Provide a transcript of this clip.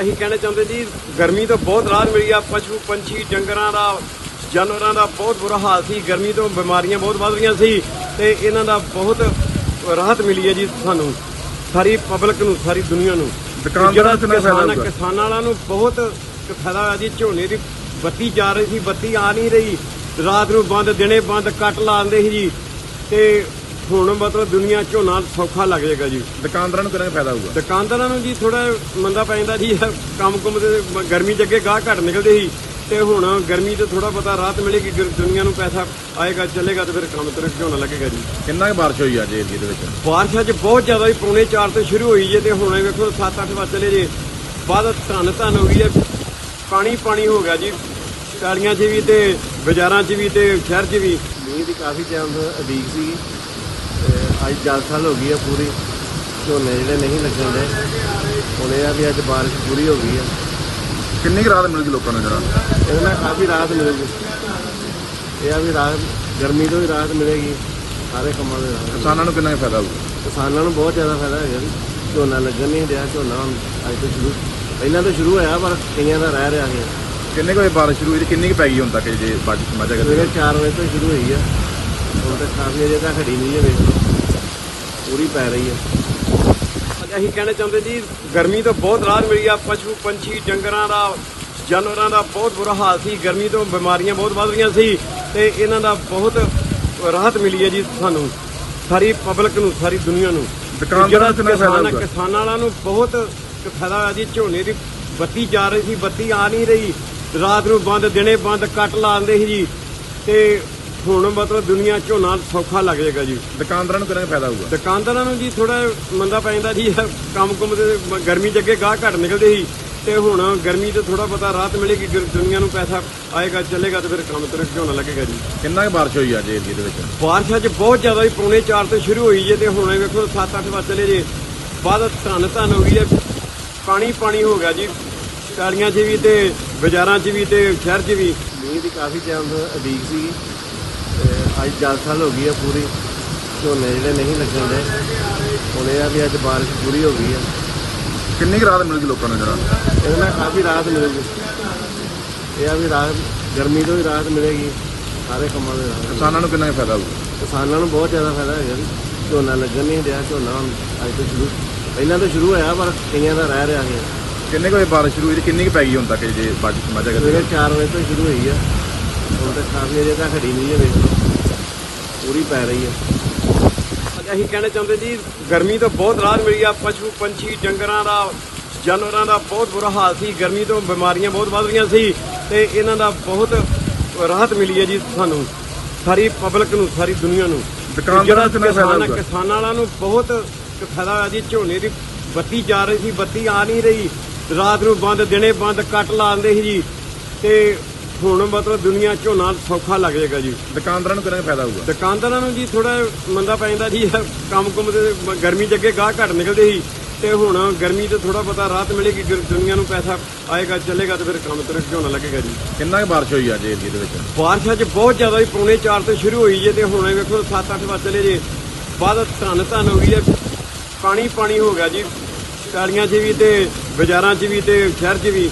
ਅਸੀਂ ਕਹਿਣਾ ਚਾਹੁੰਦੇ ਜੀ ਗਰਮੀ ਤੋਂ ਬਹੁਤ ਰਾਹਤ ਮਿਲੀ ਆ ਪਸ਼ੂ ਪੰਛੀ ਡੰਗਰਾਂ ਦਾ ਜਾਨਵਰਾਂ ਦਾ ਬਹੁਤ ਬੁਰਾ ਹਾਲ ਸੀ ਗਰਮੀ ਤੋਂ ਬਿਮਾਰੀਆਂ ਬਹੁਤ ਵੱਧ ਰਹੀਆਂ ਸੀ ਤੇ ਇਹਨਾਂ ਦਾ ਬਹੁਤ ਰਾਹਤ ਮਿਲੀ ਹੈ ਜੀ ਸਾਨੂੰ ਸਾਰੀ ਪਬਲਿਕ ਨੂੰ ਸਾਰੀ ਦੁਨੀਆ ਨੂੰ। ਦੁਕਾਨਦਾਰਾਂ ਨੂੰ ਫਾਇਦਾ ਕਿਸਾਨ- ਵਾਲਿਆਂ ਨੂੰ ਬਹੁਤ ਫਾਇਦਾ ਹੋਇਆ ਜੀ ਝੋਨੇ ਦੀ ਬੱਤੀ ਜਾ ਰਹੀ ਸੀ ਬੱਤੀ ਆ ਨਹੀਂ ਰਹੀ ਰਾਤ ਨੂੰ ਬੰਦ ਦਿਨੇ ਬੰਦ ਕੱਟ ਲਾਉਂਦੇ ਸੀ ਜੀ ਤੇ ਹੁਣ ਮਤਲਬ ਦੁਨੀਆ ਝੋਨਾ ਸੌਖਾ ਲੱਗ ਜਾਏਗਾ ਜੀ। ਦੁਕਾਨਦਾਰਾਂ ਨੂੰ ਕਿੰਨਾ ਫਾਇਦਾ ਹੋਊਗਾ? ਦੁਕਾਨਦਾਰਾਂ ਨੂੰ ਜੀ ਥੋੜਾ ਮੰਦਾ ਪੈ ਜਾਂਦਾ ਜੀ। ਕੰਮ ਕੁੰਮ ਤੇ ਗਰਮੀ ਚ ਅੱਗੇ ਗਾਹ ਘੱਟ ਨਿਕਲਦੇ ਸੀ ਤੇ ਹੁਣ ਗਰਮੀ ਤੋਂ ਥੋੜਾ ਪਤਾ ਰਾਹਤ ਮਿਲੇਗੀ। ਦੁਨੀਆ ਨੂੰ ਪੈਸਾ ਆਏਗਾ ਚੱਲੇਗਾ ਤੇ ਫਿਰ ਕੰਮ ਤੁਰ ਝੋਨਾ ਲੱਗੇਗਾ ਜੀ। ਕਿੰਨਾ ਕੁ ਬਾਰਿਸ਼ ਹੋਈ ਅੱਜ ਏਰੀਏ ਦੇ ਵਿੱਚ? ਬਾਰਿਸ਼ ਅੱਜ ਬਹੁਤ ਜ਼ਿਆਦਾ ਹੀ ਪੌਣੇ 4 ਤੋਂ ਸ਼ੁਰੂ ਹੋਈ ਜੇ ਤੇ ਹੁਣ ਵੇਖੋ 7-8 ਵਜੇ ਚਲੇ ਜੇ। ਬਾਅਦ ਧੰਨ ਧੰਨ ਹੋ ਗਈ ਹੈ ਪਾਣੀ ਪਾਣੀ ਹੋ ਗਿਆ ਜੀ। ਕਾਲੀਆਂ 'ਚ ਵੀ ਤੇ ਬਾਜ਼ਾਰਾਂ 'ਚ ਵੀ ਤੇ ਸ਼ਹਿਰ 'ਚ ਵੀ। ਮੀਂਹ ਦੀ ਕਾਫੀ ਟਾਈਮ ਤੋਂ ਉਡੀਕ ਸੀ ਅੱਜ 10 ਸਾਲ ਹੋ ਗਈ ਆ ਪੂਰੀ। ਝੋਨੇ ਜਿਹੜੇ ਨਹੀਂ ਲੱਗਣ ਦੇ। ਹੁਣ ਇਹ ਆ ਵੀ ਅੱਜ ਬਾਰਿਸ਼ ਪੂਰੀ ਹੋ ਗਈ ਆ। ਕਿੰਨੀ ਕੁ ਰਾਹਤ ਮਿਲੂਗੀ ਲੋਕਾਂ ਨੂੰ ਜਰਾ? ਇਹਦੇ ਨਾਲ ਕਾਫੀ ਰਾਹਤ ਮਿਲੇਗੀ। ਇਹ ਆ ਵੀ ਰਾਹਤ ਗਰਮੀ ਤੋਂ ਵੀ ਰਾਹਤ ਮਿਲੇਗੀ। ਸਾਰੇ ਕੰਮਾਂ ਦੇ ਰਾਹਤ ਕਿਸਾਨਾਂ ਨੂੰ ਕਿੰਨਾ ਕੁ ਫਾਇਦਾ ਹੋਊਗਾ? ਕਿਸਾਨਾਂ ਨੂੰ ਬਹੁਤ ਜ਼ਿਆਦਾ ਫਾਇਦਾ ਹੈਗਾ ਜੀ। ਝੋਨਾ ਲੱਗਣ ਨਹੀਂ ਰਿਹਾ ਝੋਨਾ ਹੁਣ ਅੱਜ ਤੋਂ ਸ਼ੁਰੂ। ਪਹਿਲਾਂ ਤਾਂ ਸ਼ੁਰੂ ਹੋਇਆ ਪਰ ਕਈਆਂ ਦਾ ਰਹਿ ਰਿਹਾ ਹੈ ਕਿੰਨੇ ਕੁ ਵਜੇ ਬਾਰਿਸ਼ ਸ਼ੁਰੂ ਹੋਈ ਤੇ ਕਿੰਨੀ ਕੁ ਪੈ ਗਈ ਹੁਣ ਤੱਕ ਜੇ ਬਾਰਿਸ਼ ਮਜ਼ਾ ਸਵੇਰੇ ਕਰਦੇ 4 ਵਜੇ ਤੋਂ ਸ਼ੁਰੂ ਹੋਈ ਆ। ਹੁਣ ਤੱਕ ਕਾਫੀ ਅਜੇ ਤੱਕ ਖੜੀ ਨਹੀਂ ਹੈ ਵੇਖ ਲਓ। ਪੂਰੀ ਪੈ ਰਹੀ ਹੈ। ਅਸੀਂ ਕਹਿਣਾ ਚਾਹੁੰਦੇ ਜੀ ਗਰਮੀ ਤੋਂ ਬਹੁਤ ਰਾਹਤ ਮਿਲੀ ਆ ਪਸ਼ੂ ਪੰਛੀ ਡੰਗਰਾਂ ਦਾ ਜਾਨਵਰਾਂ ਦਾ ਬਹੁਤ ਬੁਰਾ ਹਾਲ ਸੀ। ਗਰਮੀ ਤੋਂ ਬਿਮਾਰੀਆਂ ਬਹੁਤ ਵੱਧ ਰਹੀਆਂ ਸੀ ਤੇ ਇਹਨਾਂ ਦਾ ਬਹੁਤ ਰਾਹਤ ਮਿਲੀ ਹੈ ਜੀ ਸਾਨੂੰ ਸਾਰੀ ਪਬਲਿਕ ਨੂੰ ਸਾਰੀ ਦੁਨੀਆ ਨੂੰ। ਦੁਕਾਨਦਾਰਾਂ ਨੂੰ ਕਿੰਨਾ ਫਾਇਦਾ? ਕਿਸਾਨਾਂ ਵਾਲਿਆਂ ਨੂੰ ਬਹੁਤ ਫਾਇਦਾ ਹੋਇਆ ਜੀ ਝੋਨੇ ਦੀ ਬੱਤੀ ਜਾ ਰਹੀ ਸੀ ਬੱਤੀ ਆ ਨਹੀਂ ਰਹੀ। ਰਾਤ ਨੂੰ ਬੰਦ ਦਿਨੇ ਬੰਦ ਕੱਟ ਲਾਉਂਦੇ ਸੀ ਜੀ। ਤੇ ਹੁਣ ਮਤਲਬ ਦੁਨੀਆ ਝੋਨਾ ਸੌਖਾ ਲੱਗ ਜਾਏਗਾ ਜੀ। ਦੁਕਾਨਦਾਰਾਂ ਨੂੰ ਕਿੰਨਾ ਫਾਇਦਾ ਹੋਊਗਾ? ਦੁਕਾਨਦਾਰਾਂ ਨੂੰ ਜੀ ਥੋੜਾ ਮੰਦਾ ਪੈ ਜਾਂਦਾ ਜੀ। ਕੰਮ ਕੁੰਮ ਤੇ ਗਰਮੀ ਚ ਅੱਗੇ ਗਾਹ ਘੱਟ ਨਿਕਲਦੇ ਸੀ ਤੇ ਹੁਣ ਗਰਮੀ ਤੋਂ ਥੋੜਾ ਪਤਾ ਰਾਹਤ ਮਿਲੇਗੀ। ਦੁਨੀਆ ਨੂੰ ਪੈਸਾ ਆਏਗਾ ਚੱਲੇਗਾ ਤੇ ਫਿਰ ਕੰਮ ਤੁਰ ਝੋਨਾ ਲੱਗੇਗਾ ਜੀ। ਕਿੰਨਾ ਕੁ ਬਾਰਿਸ਼ ਹੋਈ ਅੱਜ ਏਰੀਏ ਦੇ ਵਿੱਚ? ਬਾਰਿਸ਼ ਅੱਜ ਬਹੁਤ ਜ਼ਿਆਦਾ ਹੀ ਪੌਣੇ 4 ਤੋਂ ਸ਼ੁਰੂ ਹੋਈ ਜੇ ਤੇ ਹੁਣ ਵੇਖੋ 7-8 ਵਜੇ ਚਲੇ ਜੇ। ਬਾਅਦ ਧੰਨ ਧੰਨ ਹੋ ਗਈ ਹੈ। ਪਾਣੀ ਪਾਣੀ ਹੋ ਗਿਆ ਜੀ। ਕਾਲੀਆਂ 'ਚ ਵੀ ਤੇ ਬਾਜ਼ਾਰਾਂ 'ਚ ਵੀ ਤੇ ਸ਼ਹਿਰ 'ਚ ਵੀ। ਮੀਂਹ ਦੀ ਕਾਫੀ ਤੋਂ ਉਡੀਕ ਸੀ ਅੱਜ 10 ਸਾਲ ਹੋ ਗਈ ਆ ਪੂਰੀ। ਝੋਨੇ ਜਿਹੜੇ ਨਹੀਂ ਲੱਗਣ ਦੇ। ਹੁਣ ਇਹ ਆ ਵੀ ਅੱਜ ਬਾਰਿਸ਼ ਪੂਰੀ ਹੋ ਗਈ ਆ। ਕਿੰਨੀ ਕੁ ਰਾਹਤ ਮਿਲੂਗੀ ਲੋਕਾਂ ਨੂੰ ਜਰਾ? ਇਹਦੇ ਨਾਲ ਕਾਫੀ ਰਾਹਤ ਮਿਲੇਗੀ। ਇਹ ਆ ਵੀ ਰਾਹਤ ਗਰਮੀ ਤੋਂ ਵੀ ਰਾਹਤ ਮਿਲੇਗੀ। ਸਾਰੇ ਕੰਮਾਂ ਦੇ ਰਾਹਤ ਕਿਸਾਨਾਂ ਨੂੰ ਕਿੰਨਾ ਕੁ ਫਾਇਦਾ ਹੋਊਗਾ ਕਿਸਾਨਾਂ ਨੂੰ ਬਹੁਤ ਜ਼ਿਆਦਾ ਫਾਇਦਾ ਹੈਗਾ ਜੀ। ਝੋਨਾ ਲੱਗਣ ਨਹੀਂ ਰਿਹਾ ਝੋਨਾ ਹੁਣ ਅੱਜ ਤੋਂ ਸ਼ੁਰੂ। ਪਹਿਲਾਂ ਤਾਂ ਸ਼ੁਰੂ ਹੋਇਆ ਪਰ ਕਈਆਂ ਦਾ ਰਹਿ ਰਿਹਾ ਹੈ। ਕਿੰਨੇ ਕੁ ਵਜੇ ਬਾਰਿਸ਼ ਸ਼ੁਰੂ ਹੋਈ ਤੇ ਕਿੰਨੀ ਕੁ ਪੈ ਗਈ ਹੁਣ ਤੱਕ ਜੇ ਬਾਰਿਸ਼ ਮਜ਼ਾ ਕਰਦੇ ਸਵੇਰੇ 4 ਵਜੇ ਤੋਂ ਸ਼ੁਰੂ ਹੋਈ ਆ। ਹੁਣ ਤੱਕ ਕਾਫੀ ਅਜੇ ਖੜੀ ਨਹੀਂ ਹੈ ਵੇਖ ਪੂਰੀ ਪੈ ਰਹੀ ਹੈ। ਅਸੀਂ ਕਹਿਣਾ ਚਾਹੁੰਦੇ ਜੀ ਗਰਮੀ ਤੋਂ ਬਹੁਤ ਰਾਹਤ ਮਿਲੀ ਆ ਪਸ਼ੂ ਪੰਛੀ ਡੰਗਰਾਂ ਦਾ ਜਾਨਵਰਾਂ ਦਾ ਬਹੁਤ ਬੁਰਾ ਹਾਲ ਸੀ ਗਰਮੀ ਤੋਂ ਬਿਮਾਰੀਆਂ ਬਹੁਤ ਵੱਧ ਰਹੀਆਂ ਸੀ ਤੇ ਇਹਨਾਂ ਦਾ ਬਹੁਤ ਰਾਹਤ ਮਿਲੀ ਹੈ ਜੀ ਸਾਨੂੰ ਸਾਰੀ ਪਬਲਿਕ ਨੂੰ ਸਾਰੀ ਦੁਨੀਆ ਨੂੰ। ਦੁਕਾਨਦਾਰਾਂ ਨੂੰ ਫਾਇਦਾ ਕਿਸਾਨ- ਵਾਲਿਆਂ ਨੂੰ ਬਹੁਤ ਫਾਇਦਾ ਹੋਇਆ ਜੀ ਝੋਨੇ ਦੀ ਬੱਤੀ ਜਾ ਰਹੀ ਸੀ ਬੱਤੀ ਆ ਨਹੀਂ ਰਹੀ ਰਾਤ ਨੂੰ ਬੰਦ ਦਿਨੇ ਬੰਦ ਕੱਟ ਲਾਉਂਦੇ ਸੀ ਜੀ ਤੇ ਹੁਣ ਮਤਲਬ ਦੁਨੀਆ ਝੋਨਾ ਸੌਖਾ ਲੱਗ ਜਾਏਗਾ ਜੀ। ਦੁਕਾਨਦਾਰਾਂ ਨੂੰ ਕਿੰਨਾ ਕੁ ਫਾਇਦਾ ਹੋਊਗਾ? ਦੁਕਾਨਦਾਰਾਂ ਨੂੰ ਜੀ ਥੋੜਾ ਮੰਦਾ ਪੈ ਜਾਂਦਾ ਜੀ। ਕੰਮ ਕੁੰਮ ਤੇ ਗਰਮੀ ਚ ਅੱਗੇ ਗਾਹ ਘੱਟ ਨਿਕਲਦੇ ਸੀ ਤੇ ਹੁਣ ਗਰਮੀ ਤੋਂ ਥੋੜਾ ਪਤਾ ਰਾਹਤ ਮਿਲੇਗੀ। ਗ- ਦੁਨੀਆ ਨੂੰ ਪੈਸਾ ਆਏਗਾ ਚੱਲੇਗਾ ਤੇ ਫਿਰ ਕੰਮ ਤੁਰ ਝੋਨਾ ਲੱਗੇਗਾ ਜੀ। ਕਿੰਨਾ ਕੁ ਬਾਰਿਸ਼ ਹੋਈ ਅੱਜ ਏਰੀਏ ਦੇ ਵਿੱਚ? ਬਾਰਿਸ਼ ਅੱਜ ਬਹੁਤ ਜ਼ਿਆਦਾ ਹੀ ਪੌਣੇ 4 ਤੋਂ ਸ਼ੁਰੂ ਹੋਈ ਜੇ ਤੇ ਹੁਣ ਵੇਖੋ 7-8 ਵਜੇ ਚਲੇ ਜੇ। ਬਾਅਦ ਧੰਨ ਧੰਨ ਹੋ ਗਈ ਹੈ। ਪਾਣੀ ਪਾਣੀ ਹੋ ਗਿਆ ਜੀ। ਕਾਲੀਆਂ 'ਚ ਵੀ ਤੇ ਬਾਜ਼ਾਰਾਂ 'ਚ ਵੀ ਤੇ ਸ਼ਹਿਰ 'ਚ ਵੀ।